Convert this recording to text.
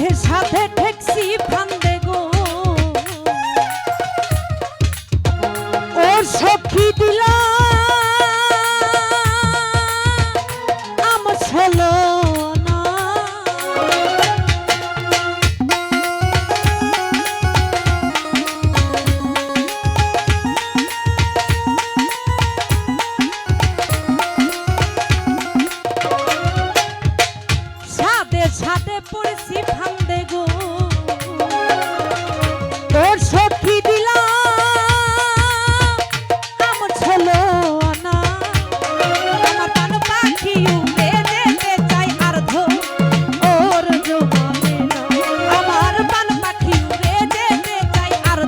দুঃখের সাথে ঠেকছি তে পড়েছি ভান্দে গো। তোর সখী দিলা না আমার পান পাখি উড়ে যেতে চাই আমার পান পাখি উড়ে যেতে চাই আর